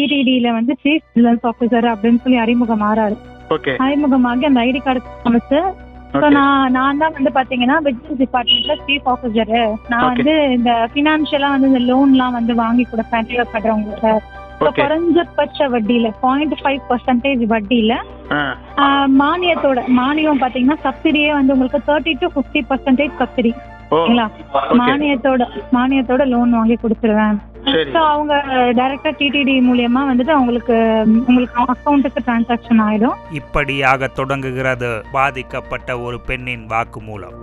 டிடிடியில வந்து chief vigilance officer அப்படின்னு சொல்லி அறிமுகம் ஆறாரு அறிமுகமாகி அந்த ஐடி கார்டு காமிச்சு ஸோ நான் நான் தான் வந்து பாத்தீங்கன்னா விஜிலன்ஸ் டிபார்ட்மெண்ட்ல சீஃப் ஆஃபீஸர் நான். வந்து இந்த பினான்சியலா வந்து இந்த லோன்லாம் வந்து வாங்கி கொடுப்பேன் ஓகே குறைஞ்சபட்ச வட்டியில பாயிண்ட் ஃபைவ் பர்சன்டேஜ் வட்டியில மானியத்தோட மானியம் பாத்தீங்கன்னா சப்சிடியே வந்து உங்களுக்கு thirty to fifty percentage subsidy மானியத்தோட மானியத்தோட லோன் வாங்கி கொடுத்துருவேன். சரி. ஸோ அவங்க டைரக்டா டிடிடி மூலியமா வந்துட்டு அவங்களுக்கு உங்களுக்கு அக்கௌண்ட்டுக்கு டிரான்சாக்ஷன் ஆயிடும். இப்படியாக தொடங்குகிறது பாதிக்கப்பட்ட ஒரு பெண்ணின் வாக்குமூலம்.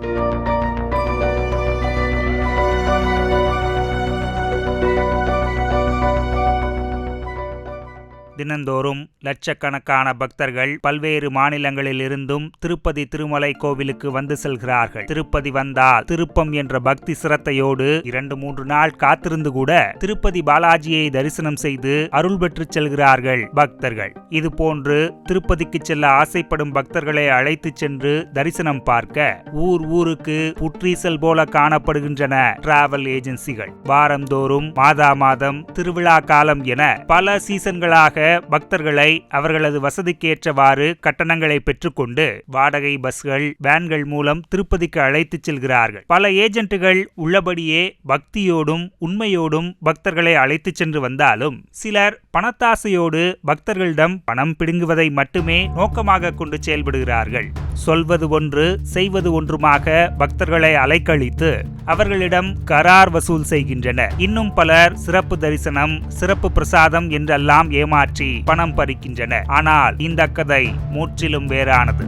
தினந்தோறும் லட்சக்கணக்கான பக்தர்கள் பல்வேறு மாநிலங்களில் இருந்தும் திருப்பதி திருமலை கோவிலுக்கு வந்து செல்கிறார்கள். திருப்பதி வந்தால் திருப்பம் என்ற பக்தி சிரத்தையோடு இரண்டு மூன்று நாள் காத்திருந்து கூட திருப்பதி பாலாஜியை தரிசனம் செய்து அருள் பெற்று செல்கிறார்கள் பக்தர்கள். இது போன்று திருப்பதிக்கு செல்ல ஆசைப்படும் பக்தர்களை அழைத்து சென்று தரிசனம் பார்க்க ஊர் ஊருக்கு புற்றீசல் போல காணப்படுகின்றன டிராவல் ஏஜென்சிகள் வாரந்தோறும் மாதா மாதம் திருவிழா காலம் என பல சீசன்களாக பக்தர்களை அவர்களது வசதிக்கேற்றவாறு கட்டணங்களை பெற்றுக்கொண்டு வாடகை பஸ்கள் வேன்கள் மூலம் திருப்பதிக்கு அழைத்துச் செல்கிறார்கள். பல ஏஜென்ட்டுகள் உள்ளபடியே பக்தியோடும் உண்மையோடும் பக்தர்களை அழைத்துச் சென்று வந்தாலும் சிலர் பணத்தாசையோடு பக்தர்களிடம் பணம் பிடுங்குவதை மட்டுமே நோக்கமாக கொண்டு செயல்படுகிறார்கள். சொல்வது ஒன்று செய்வது ஒன்றுமாக பக்தர்களை அலைக்கழித்து அவர்களிடம் கரார் வசூல் செய்கின்றனர். இன்னும் பலர் சிறப்பு தரிசனம் சிறப்பு பிரசாதம் என்றெல்லாம் ஏமாற்றி பணம் பறிக்கின்றன. ஆனால் இந்த கதை முற்றிலும் வேறானது.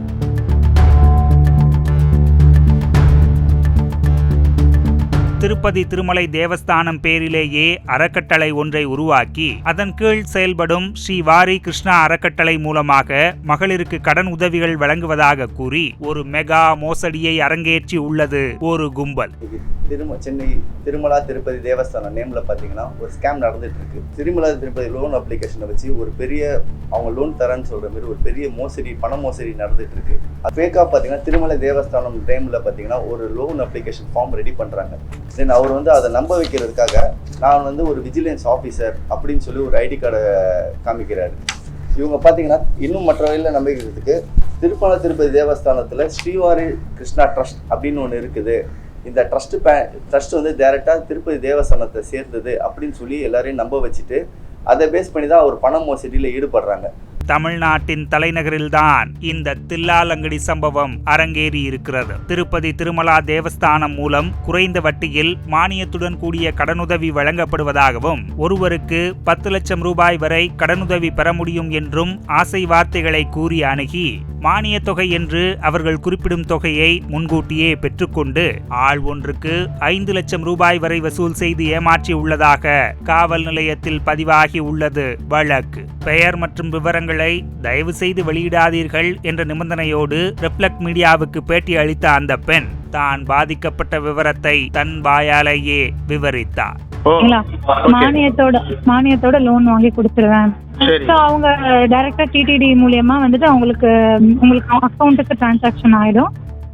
திருப்பதி திருமலை தேவஸ்தானம் பேரிலேயே அறக்கட்டளை ஒன்றை உருவாக்கி அதன் கீழ் செயல்படும் ஸ்ரீ வாரி கிருஷ்ணா அறக்கட்டளை மூலமாக மகளிருக்கு கடன் உதவிகள் வழங்குவதாக கூறி ஒரு மெகா மோசடியை அரங்கேற்றி உள்ளது ஒரு கும்பல். இன்னைக்கு திரும சென்னை திருமலா திருப்பதி தேவஸ்தானம் நேம்ல பாத்தீங்கன்னா ஒரு ஸ்கேம் நடந்துட்டு இருக்கு திருமலா திருப்பதி லோன் அப்ளிகேஷனை வச்சு ஒரு பெரிய அவங்க லோன் தரேன்னு சொல்ற மாதிரி ஒரு பெரிய மோசடி பண மோசடி நடந்துட்டு இருக்கு அது ஃபேக்கா பாத்தீங்கன்னா திருமலை தேவஸ்தானம் டைம்ல பாத்தீங்கன்னா ஒரு லோன் அப்ளிகேஷன் ஃபார்ம் ரெடி பண்றாங்க. தென் அவர் வந்து அதை நம்ப வைக்கிறதுக்காக நான் வந்து ஒரு விஜிலன்ஸ் ஆஃபீஸர் அப்படின்னு சொல்லி ஒரு ஐடி கார்டை காமிக்கிறாரு. இவங்க பார்த்தீங்கன்னா இன்னும் மற்ற வகையில் நம்பிக்கிறதுக்கு திருப்பண திருப்பதி தேவஸ்தானத்தில் ஸ்ரீவாரி கிருஷ்ணா ட்ரஸ்ட் அப்படின்னு ஒன்று இருக்குது. இந்த ட்ரஸ்ட் பே ட்ரஸ்ட் வந்து டேரெக்டாக திருப்பதி தேவஸ்தானத்தை சேர்ந்தது அப்படின்னு சொல்லி எல்லாரையும் நம்ப வச்சுட்டு அதை பேஸ் பண்ணி தான் அவர் பண மோசடியில் ஈடுபடுறாங்க. தமிழ்நாட்டின் தலைநகரில்தான் இந்த தில்லாலங்கடி சம்பவம் அரங்கேறி இருக்கிறது திருப்பதி திருமலா தேவஸ்தானம் மூலம் குறைந்த வட்டியில் மானியத்துடன் கூடிய கடனுதவி வழங்கப்படுவதாகவும் ஒருவருக்கு பத்து லட்சம் ரூபாய் வரை கடனுதவி பெற முடியும் என்றும் ஆசை வார்த்தைகளை கூறி அணுகி மானிய தொகை என்று அவர்கள் குறிப்பிடும் தொகையை முன்கூட்டியே பெற்றுக்கொண்டு ஆள் ஒன்றுக்கு ஐந்து லட்சம் ரூபாய் வரை வசூல் செய்து ஏமாற்றி உள்ளதாக காவல் நிலையத்தில் பதிவாகி உள்ளது. வழக்கு. பெயர் மற்றும் விவரங்கள் தயவு செய்து வெளியிடாதீர்கள் என்ற நிபந்தனையோடு ரிஃப்ளெக்ட் மீடியாவுக்கு பேட்டி அளித்த அந்த பெண் தான் பாதிக்கப்பட்ட விவரத்தை தன் வாயாலேயே விவரித்தார். மானியத்தோட மானியத்தோட லோன் வாங்கி கொடுத்துருவேன். சரி. ஸோ அவங்க டைரக்டா டிடிடி மூலியமா வந்துட்டு அவங்களுக்கு உங்களுக்கு அக்கௌண்ட்டுக்கு டிரான்சாக்ஷன் ஆயிடும்.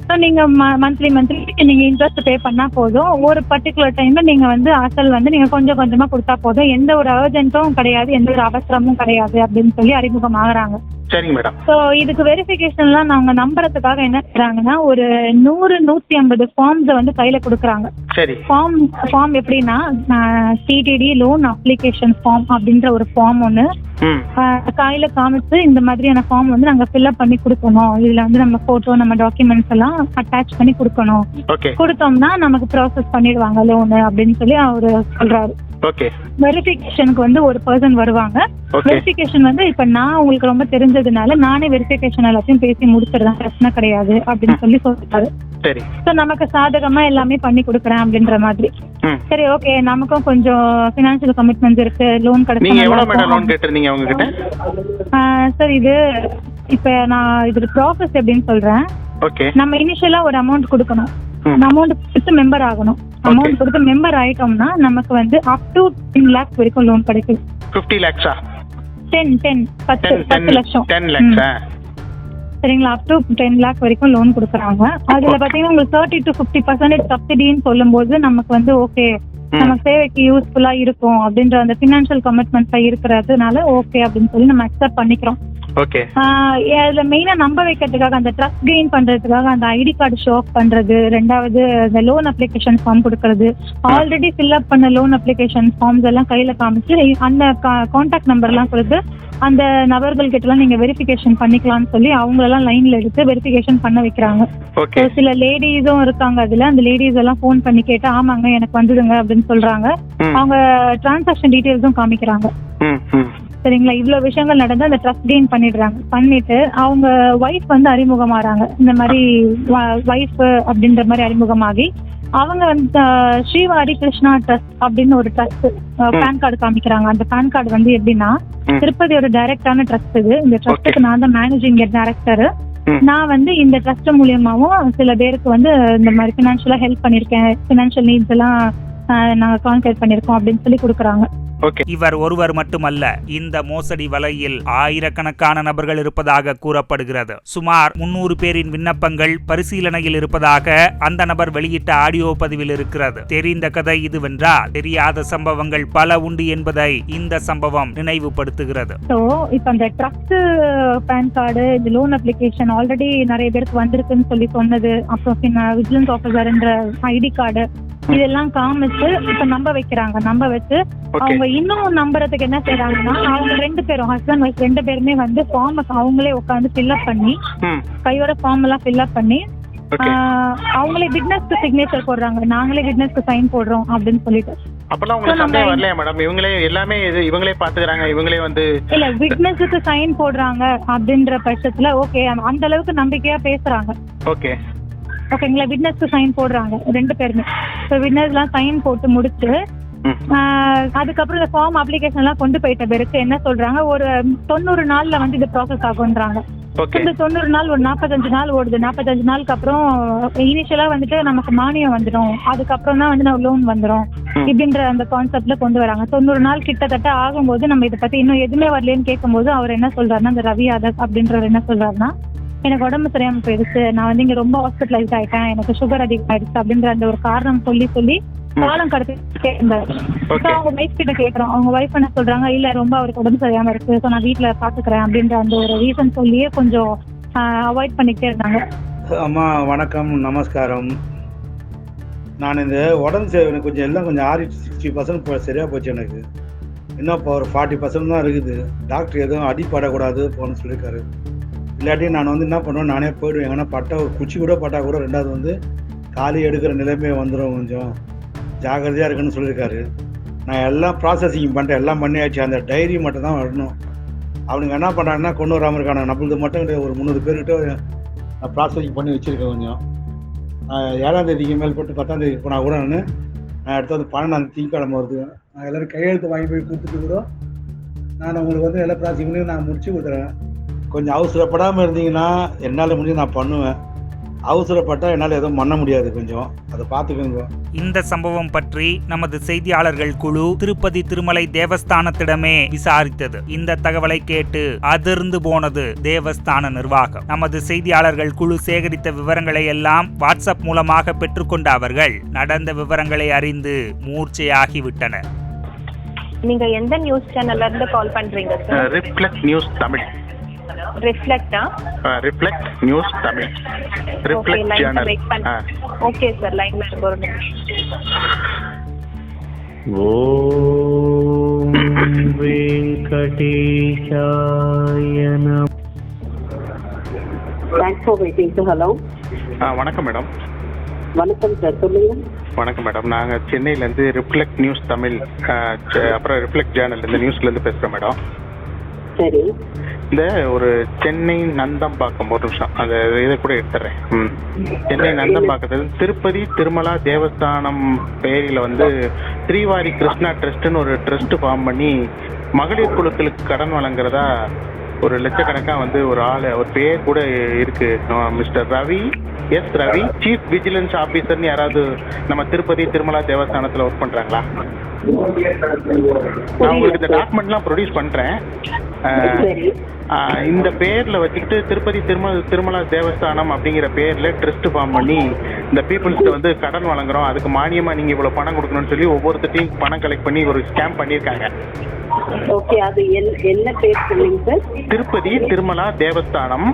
ஸோ நீங்க மந்த்லி மந்த்லி நீங்க இன்ட்ரெஸ்ட் பே பண்ணா போதும். ஒரு பர்டிகுலர் டைம்ல நீங்க வந்து அசல் வந்து நீங்க கொஞ்சம் கொஞ்சமா கொடுத்தா போதும். எந்த ஒரு அர்ஜென்ட்டும் கிடையாது. எந்த ஒரு அவசரமும் கிடையாது அப்படின்னு சொல்லி அறிமுகம் ஆகுறாங்க சரிங்க மேடம் ஸோ இதுக்கு வெரிஃபிகேஷன்லாம் நாங்க நம்புறதுக்காக என்ன செய்றாங்கன்னா ஒரு நூறு நூத்தி ஐம்பது ஃபார்ம்ஸை வந்து கையில கொடுக்குறாங்க. சரி. ஃபார்ம் ஃபார்ம் எப்படின்னா டிடிடி லோன் அப்ளிகேஷன் ஃபார்ம் அப்படின்ற ஒரு ஃபார்ம் ஒன்று ம் கையில காமிச்சு இந்த மாதிரியான ஃபார்ம் வந்து நாங்க ஃபில்அப் பண்ணி கொடுக்கணும். இதுல வந்து நம்ம போட்டோ நம்ம டாக்குமெண்ட்ஸ் எல்லாம் அட்டாச் பண்ணி கொடுக்கணும். கொடுத்தோம்னா நமக்கு ப்ராசஸ் பண்ணிடுவாங்க லோனு அப்படின்னு சொல்லி அவரு சொல்றாரு. ஓகே வெரிஃபிகேஷனுக்கு வந்து ஒரு பர்சன் வருவாங்க. வெரிஃபிகேஷன் வந்து இப்ப நான் உங்களுக்கு ரொம்ப தெரிஞ்சதுனால நானே வெரிஃபிகேஷன் எல்லாத்தையும் பேசி முடிச்சிடுறேன். பிரச்சனை கிடையாது அப்படின்னு சொல்லி சொல்றாரு. சரி. ஸோ நமக்கு சாதகமா எல்லாமே பண்ணி கொடுக்குறேன் அப்படின்ற மாதிரி. சரி ஓகே நமக்கும் கொஞ்சம் ஃபினான்ஷியல் கமிட்மெண்ட்ஸ் இருக்கு. லோன் நீங்க எவ்வளவு மேடம் லோன் கேட்டிருந்தீங்க அவங்க கிட்ட சார் இது இப்ப நான் இது ப்ராசஸ் எப்படின்னு சொல்றேன். ஓகே நம்ம இனிஷியலா ஒரு அமௌண்ட் கொடுக்கணும். அமௌண்ட் கொடுத்து மெம்பர் ஆகணும். அமௌண்ட் கொடுத்து மெம்பர் ஆயிட்டோம்னா நமக்கு வந்து அப் டு டென் லேக்ஸ் வரைக்கும் லோன் கிடைக்கும். ஃபிஃப்டி லேக்ஸா டென் டென் பத்து பத்து லட்சம். டென் லேக்ஸா சரிங்களா? அப் டு டென் லேக் வரைக்கும் லோன் கொடுக்குறாங்க. அதுல பாத்தீங்கன்னா உங்களுக்கு தேர்ட்டி டு ஃபிஃப்டி பர்சன்டேஜ் சப்சிடின்னு சொல்லும்போது நமக்கு வந்து ஓகே. நம்ம சேவைக்கு யூஸ்ஃபுல்லா இருக்கும் அப்படின்ற அந்த ஃபினான்ஷியல் கமிட்மெண்ட்ல இருக்கிறதுனால ஓகே அப்படின்னு சொல்லி நம்ம அக்செப்ட் பண்ணிக்கிறோம். ஓகே அதுல மெயினா நம்ப வைக்கிறதுக்காக அந்த ட்ரஸ்ட் கெயின் பண்றதுக்காக அந்த ஐடி கார்டு ஷோ ஆஃப் பண்றது ரெண்டாவது அந்த லோன் அப்ளிகேஷன் ஃபார்ம் கொடுக்கறது ஆல்ரெடி ஃபில் அப் பண்ண லோன் அப்ளிகேஷன் ஃபார்ம்ஸ் எல்லாம் கையில காமிச்சு அந்த கான்டாக்ட் நம்பர் எல்லாம் கொடுத்து அந்த நபர்கள் கிட்ட எல்லாம் நீங்க வெரிஃபிகேஷன் பண்ணிக்கலாம்னு சொல்லி அவங்களெல்லாம் லைன்ல எடுத்து வெரிஃபிகேஷன் பண்ண வைக்கிறாங்க. சில லேடிஸும் இருக்காங்க அதுல அந்த லேடிஸ் எல்லாம் ஃபோன் பண்ணி கேட்டு ஆமாங்க எனக்கு வந்ததுங்க அப்படின்னு சொல்றாங்க. அவங்க டிரான்சாக்ஷன் டீடைல்ஸும் காமிக்கிறாங்க. சரிங்களா? இவ்வளவு விஷயங்கள் நடந்து அந்த ட்ரஸ்ட் கெயின் பண்ணிடுறாங்க. பண்ணிட்டு அவங்க ஒய்ஃப் வந்து அறிமுகமாறாங்க. இந்த மாதிரி ஒய்ஃப் அப்படின்ற மாதிரி அறிமுகமாகி அவங்க வந்து அஹ், ஸ்ரீவாரி கிருஷ்ணா ட்ரஸ்ட் அப்படின்னு ஒரு ட்ரஸ்ட் பேன் கார்டு காமிக்கிறாங்க. அந்த பேன் கார்டு வந்து எப்படின்னா. திருப்பதியோட டைரக்டான ட்ரஸ்ட் இது. இந்த ட்ரஸ்ட்டுக்கு நான் தான் மேனேஜிங் டைரக்டர். நான் வந்து இந்த ட்ரஸ்ட் மூலியமாவும் சில பேருக்கு வந்து இந்த மாதிரி ஃபினான்ஷியலா ஹெல்ப் பண்ணிருக்கேன் ஃபினான்ஷியல் நீட்ஸ் எல்லாம் நாங்க கான்சென்ட் பண்ணிருக்கோம் அப்படின்னு சொல்லி கொடுக்குறாங்க. இவர் ஒருவர் மட்டுமல்ல இந்த மோசடி வலையில் ஆயிரக்கணக்கான நபர்கள் இருப்பதாக கூறப்படுகிறது. சுமார் முன்னூறு பேரின் விண்ணப்பங்கள் பரிசீலனையில் இருப்பதாக அந்த நபர் வெளியிட்ட ஆடியோ பதிவில் இருக்கிறது. தெரிந்த கதை இதுவென்றால் தெரியாத சம்பவங்கள் பல உண்டு என்பதை இந்த சம்பவம் நினைவுபடுத்துகிறது. இப்போ அந்த ட்ரஸ்ட் பேன் கார்டு இந்த லோன் அப்ளிகேஷன் ஆல்ரெடி நிறைய பேருக்கு வந்திருக்குன்னு சொல்லி சொன்னது. அப்புறம் விஜிலன்ஸ் ஆஃபீஸர்ன்ற ஐடி கார்டு இதெல்லாம் காமிச்சு இப்போ நம்ப வைக்கிறாங்க நம்ப வச்சு அவங்க இன்னும் நம்புறதுக்கு என்ன செய்றாங்கன்னா அவங்க ரெண்டு பேரும் ஹஸ்பண்ட் ஒய்ஃப் ரெண்டு பேருமே வந்து ஃபார்ம் அவங்களே உட்காந்து ஃபில்அப் பண்ணி கையோட ஃபார்ம் எல்லாம் ஃபில்அப் பண்ணி அவங்களே விட்னஸ்க்கு சிக்னேச்சர் போடுறாங்க. நாங்களே விட்னஸ்க்கு சைன் போடுறோம் அப்படின்னு சொல்லிட்டு. அப்பெல்லாம் உங்களுக்கு சந்தேகம் வரலையா மேடம் இவங்களே எல்லாமே இது இவங்களே பாத்துக்கறாங்க இவங்களே வந்து இல்ல விட்னஸுக்கு சைன் போடுறாங்க அப்படின்ற பட்சத்துல ஓகே அந்த அளவுக்கு நம்பிக்கையா பேசுறாங்க. ஓகே ஓகேங்களா விட்னஸ்க்கு சைன் போடுறாங்க ரெண்டு பேருமே. ஸோ விட்னஸ்லாம் சைன் போட்டு முடிச்சு அதுக்கப்புறம் இந்த ஃபார்ம் அப்ளிகேஷன் எல்லாம் கொண்டு போயிட்ட பிறகு என்ன சொல்றாங்க ஒரு தொண்ணூறு நாள்ல வந்து இது ப்ராசஸ் ஆகுன்றாங்க ஓகே இந்த தொண்ணூறு நாள் ஒரு நாற்பத்தஞ்சு நாள் ஓடுது. நாற்பத்தஞ்சு நாளுக்கு அப்புறம் இனிஷியலா வந்துட்டு நமக்கு மானியம் வந்துடும். அதுக்கப்புறம் தான் வந்து நம்ம லோன் வந்துடும். இப்படின்ற அந்த கான்செப்ட்ல கொண்டு வராங்க. தொண்ணூறு நாள் கிட்டத்தட்ட ஆகும்போது நம்ம இதை பத்தி இன்னும் எதுவுமே வரலன்னு கேட்கும்போது அவர் என்ன சொல்றாருன்னா அந்த ரவி யாதவ் அப்படின்றவர் என்ன சொல்றாருன்னா எனக்கு உடம்பு சரியாம போயிடுச்சு. நான் வந்து இங்க ரொம்ப ஹாஸ்பிட்டலைஸ் ஆயிட்டேன். எனக்கு சுகர் அதிகமாயிடுச்சு அப்படின்ற அந்த ஒரு காரணம் சொல்லி சொல்லி காலம் கடத்திட்டே இருந்தாரு அவங்க வைஃப் கிட்ட கேக்குறோம். அவங்க வைஃப் என்ன சொல்றாங்க இல்ல ரொம்ப அவருக்கு உடம்பு சரியாம இருக்கு. ஸோ நான் வீட்ல பாத்துக்கிறேன். அப்படின்ற அந்த ஒரு ரீசன் சொல்லியே கொஞ்சம் அவாய்ட் பண்ணிக்கிட்டே இருந்தாங்க. அம்மா வணக்கம். நமஸ்காரம். நான் இந்த உடம்பு சரி எனக்கு கொஞ்சம் எல்லாம் கொஞ்சம் ஆறி சிக்ஸ்டி பர்சன்ட் சரியாக போச்சு எனக்கு. இன்னும் இப்போ ஒரு ஃபார்ட்டி பர்சன்ட் தான் இருக்குது. டாக்டர் எதுவும் அடிப்படக்கூடாது போகணும்னு சொல்லியிருக்காரு. இல்லாட்டி நான் வந்து என்ன பண்ணுவேன் நானே போயிடுவேன். ஏன்னா பட்டா குச்சி கூட பட்டா கூட ரெண்டாவது வந்து காலி எடுக்கிற நிலைமையை வந்துடும் கொஞ்சம். ஜாகிரதையாக இருக்குன்னு சொல்லியிருக்காரு. நான் எல்லாம் ப்ராசஸிங் பண்ணிட்டேன். எல்லாம் பண்ணியாச்சு. அந்த டைரி மட்டும் தான் வரணும். அவனுங்க என்ன பண்ணுறாங்கன்னா கொண்டு வராமல் இருக்காங்க நம்மளுக்கு மட்டும் கிடையாது, ஒரு முந்நூறு பேர்கிட்ட நான் ப்ராசஸிங் பண்ணி வச்சுருக்கேன் கொஞ்சம். ஏழாந்தேதிக்கு ஏழாம் தேதிக்கு மேல் போட்டு பத்தாம் தேதி போனால் கூட நான் நான் அடுத்து வந்து பன்னெண்டாம் திங்கக்கிழமை வருது. நான் எல்லோரும் கையெழுத்து வாங்கி போய் கொடுத்துட்டு கூட நான் உங்களுக்கு வந்து எல்லா ப்ராசஸிங் பண்ணி நான் முடிச்சு கொடுத்துறேன். கொஞ்சம் அவசரப்படாமல் இருந்தீங்கன்னா என்னால் முடிஞ்சு நான் பண்ணுவேன். அவசரப்பட்டால் என்னால் எதுவும் பண்ண முடியாது கொஞ்சம். அதை பார்த்துக்கோங்க. இந்த சம்பவம் பற்றி நமது செய்தியாளர்கள் குழு திருப்பதி திருமலை தேவஸ்தானத்திடமே விசாரித்தது. இந்த தகவலை கேட்டு அதிர்ந்து போனது தேவஸ்தான நிர்வாகம். நமது செய்தியாளர்கள் குழு சேகரித்த விவரங்களை எல்லாம் வாட்ஸ்அப் மூலமாக பெற்றுக்கொண்ட அவர்கள் நடந்த விவரங்களை அறிந்து மூர்ச்சையாகிவிட்டனர். நீங்க எந்த நியூஸ் சேனல்ல இருந்து கால் பண்றீங்க sir reflect news Tamil. ரிஃப்ளெக்ட்டா Reflect News Tamil Reflect channel okay sir லைன்ல இருக்க ஒரு நிமிஷம். ஓம் வெங்கடேஷாய நம thanks for waiting sir hello வணக்கம் மேடம் வணக்கம் சார் சொல்லுங்க. வணக்கம் மேடம் நாங்கள் சென்னையிலேருந்து ரிஃப்ளெக்ட் நியூஸ் தமிழ் அப்புறம் ரிஃப்ளெக்ட் ஜேர்னல் இந்த நியூஸ்லேருந்து பேசுகிறோம் மேடம் சரி. இந்த ஒரு சென்னை நந்தம்பாக்கம் ஒரு நிமிஷம். அந்த இதை கூட எடுத்துறேன். சென்னை நந்தம்பாக்கத்தில் திருப்பதி திருமலா தேவஸ்தானம் பெயரில் வந்து ஸ்ரீவாரி கிருஷ்ணா ட்ரஸ்ட்னு ஒரு ட்ரஸ்ட் ஃபார்ம் பண்ணி மகளிர் குழுக்களுக்கு கடன் வழங்குறதா ஒரு லட்சக்கணக்காக வந்து ஒரு ஆள் ஒரு பேர் கூட இருக்கு. Mister Ravi S Ravi chief vigilance ஆஃபீஸர்னு யாராவது நம்ம திருப்பதி திருமலா தேவஸ்தானத்தில் ஒர்க் பண்ணுறாங்களா நான் உங்களுக்கு இந்த டாக்குமெண்ட்லாம் ப்ரொடியூஸ் பண்ணுறேன் இந்த பேர்ல வச்சுக்கிட்டு திருப்பதி திருமல திருமலா தேவஸ்தானம் அப்படிங்கிற பேர்ல ட்ரஸ்ட் ஃபார்ம் பண்ணி இந்த பீப்புள்ஸ்க்கு வந்து கடன் வழங்குறோம். அதுக்கு மானியமா நீங்க இவ்வளவு பணம் கொடுக்கணும்னு சொல்லி ஒவ்வொருத்தையும் பணம் கலெக்ட் பண்ணி ஒரு ஸ்கேம் பண்ணியிருக்காங்க. ஓகே அது என்ன பேர் சொல்லுங்க சார்? திருப்பதி திருமலா தேவஸ்தானம்.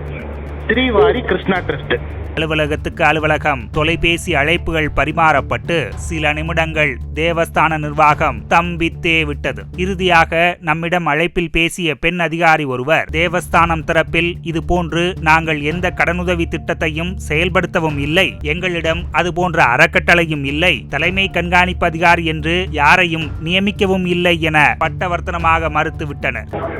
ஸ்ரீவாரி கிருஷ்ணா ட்ரஸ்ட் அலுவலகத்துக்கு அலுவலகம். தொலைபேசி அழைப்புகள் பரிமாறப்பட்டு சில நிமிடங்கள் தேவஸ்தான நிர்வாகம் தம்பித்தே விட்டது. இறுதியாக நம்மிடம் அழைப்பில் பேசிய பெண் அதிகாரி ஒருவர் தேவஸ்தானம் தரப்பில் இது போன்று நாங்கள் எந்த கடனுதவி திட்டத்தையும் செயல்படுத்தவும் இல்லை. எங்களிடம் அது போன்ற அறக்கட்டளையும் இல்லை. தலைமை கண்காணிப்பு அதிகாரி என்று யாரையும் நியமிக்கவும் இல்லை என பட்டவர்த்தனமாக மறுத்துவிட்டனர்.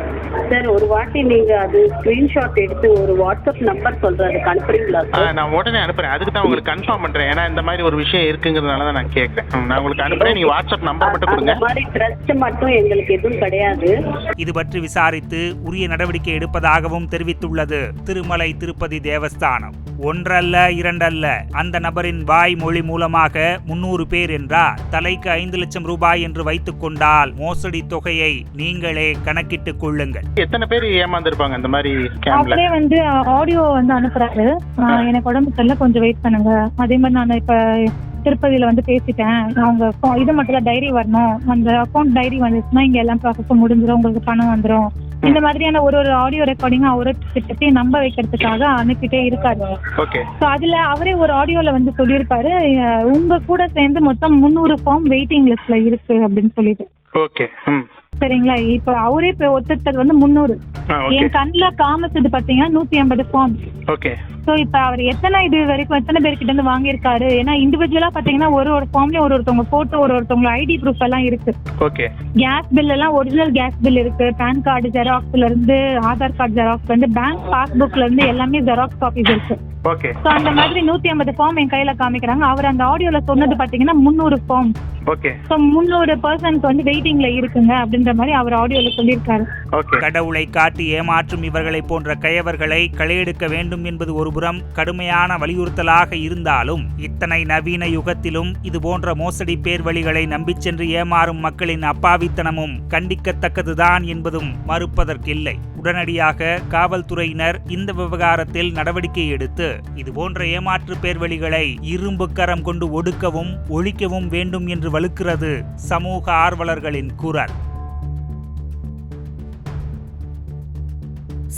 சார் ஒரு வாட்டி நீங்க அது ஸ்கிரீன்ஷாட் எடுத்து ஒரு வாட்ஸ்அப் நம்பர் சொல்றேன் அதுக்கு அனுப்புறீங்களா சார்? நான் உடனே அனுப்புறேன். அதுக்கு தான் உங்களுக்கு கன்ஃபார்ம் பண்றேன். ஏன்னா இந்த மாதிரி ஒரு விஷயம் இருக்குங்கிறதுனால தான் நான் கேட்குறேன். நான் உங்களுக்கு அனுப்புறேன். நீங்க வாட்ஸ்அப் நம்பர் மட்டும் அந்த கொடுங்க மாதிரி ட்ரஸ்ட் மட்டும் எங்களுக்கு எதுவும் கிடையாது. இது பற்றி விசாரித்து உரிய நடவடிக்கை எடுப்பதாகவும் தெரிவித்துள்ளது. திருமலை திருப்பதி தேவஸ்தானம். ஒன்றல்ல இரண்டல்ல. அந்த நபரின் வாய் மொழி மூலமாக முன்னூறு பேர் என்றால் தலைக்கு ஐந்து லட்சம் ரூபாய் என்று வைத்துக் கொண்டால் மோசடி தொகையை நீங்களே கணக்கிட்டுக் கொள்ளுங்கள். எத்தனை பேர் ஏமாந்துருப்பாங்க இந்த மாதிரி அவரே வந்து ஆடியோ வந்து அனுப்புறாரு. ஆஹ் எனக்கு உடம்பு சரியில்ல கொஞ்சம் வெயிட் பண்ணுங்க. அதே மாதிரி நான் இப்ப திருப்பதியில வந்து பேசிட்டேன். அவங்க இது மட்டும் தான் டைரி வரணும். அந்த அக்கௌண்ட் டைரி வந்துச்சுன்னா இங்க எல்லாம் ப்ராசஸ் முடிஞ்சிடும் உங்களுக்கு பணம் வந்துடும் இந்த மாதிரியான ஒரு ஒரு ஆடியோ ரெக்கார்டிங் அவரை திட்டத்தையும் நம்ப வைக்கிறதுக்காக அனுப்பிட்டே இருக்காரு. ஸோ அதுல அவரே ஒரு ஆடியோல வந்து சொல்லியிருப்பாரு. உங்க கூட சேர்ந்து மொத்தம் முந்நூறு ஃபார்ம் வெயிட்டிங் லிஸ்ட்ல இருக்கு அப்படின்னு சொல்லிட்டு. ஓகே. சரிங்களா? இப்ப அவரே இப்ப ஒத்துட்டது வந்து முந்நூறு. என் கண்ணுல காமிச்சது பாத்தீங்கன்னா நூத்தி ஐம்பது ஃபார்ம் ஓகே சோ இப்ப அவர் எத்தனை இது வரைக்கும் எத்தனை பேர்கிட்ட இருந்து வாங்கியிருக்காரு? ஏன்னா இண்டிவிஜுவலா பாத்தீங்கன்னா ஒரு ஒரு ஃபார்ம்லயும் ஒரு ஒருத்தவங்க போட்டோ ஒரு ஒருத்தவங்க ஐடி ப்ரூஃப் எல்லாம் இருக்கு. ஓகே கேஸ் பில் எல்லாம் ஒரிஜினல் கேஸ் பில் இருக்கு. பேன் கார்டு ஜெராக்ஸ்ல இருந்து ஆதார் கார்டு ஜெராக்ஸ்ல இருந்து பேங்க் பாஸ்புக்ல இருந்து எல்லாமே ஜெராக்ஸ் காப்பீஸ் இருக்கு. ஓகே சோ அந்த மாதிரி நூத்தி ஐம்பது ஃபார்ம் என் கையில காமிக்கிறாங்க. அவர் அந்த ஆடியோல சொன்னது பாத்தீங்கன்னா முந்நூறு ஃபார்ம் ஓகே சோ முந்நூறு பர்சன்ட் வந்து வெயிட்டிங்ல இருக்குங்க அப்படின்ற மாதிரி அவர் ஆடியோல சொல்லியிருக்காரு. கடவுளை காட்டி ஏமாற்றும் இவர்களை போன்ற கயவர்களை களையெடுக்க வேண்டும் என்பது ஒருபுறம் கடுமையான வலியுறுத்தலாக இருந்தாலும் இத்தனை நவீன யுகத்திலும் இது போன்ற மோசடி பேர் வழிகளை நம்பிச் சென்று ஏமாறும் மக்களின் அப்பாவித்தனமும் கண்டிக்கத்தக்கதுதான் என்பதும் மறுப்பதற்கில்லை. உடனடியாக காவல்துறையினர் இந்த விவகாரத்தில் நடவடிக்கை எடுத்து இது போன்ற ஏமாற்று பேர்வழிகளை இரும்பு கரம் கொண்டு ஒடுக்கவும் ஒழிக்கவும் வேண்டும் என்று வலுக்கிறது சமூக ஆர்வலர்களின் குரல்.